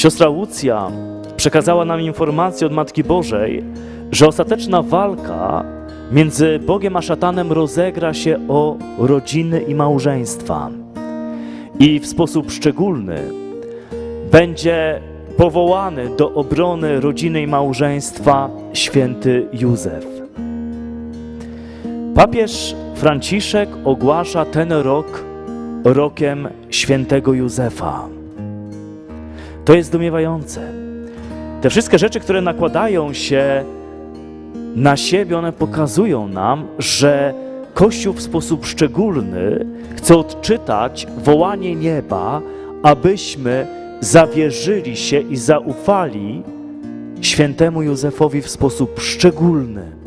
Siostra Łucja przekazała nam informację od Matki Bożej, że ostateczna walka między Bogiem a szatanem rozegra się o rodziny i małżeństwa. I w sposób szczególny będzie powołany do obrony rodziny i małżeństwa święty Józef. Papież Franciszek ogłasza ten rok rokiem świętego Józefa. To jest zdumiewające. Te wszystkie rzeczy, które nakładają się na siebie, one pokazują nam, że Kościół w sposób szczególny chce odczytać wołanie nieba, abyśmy zawierzyli się i zaufali świętemu Józefowi w sposób szczególny.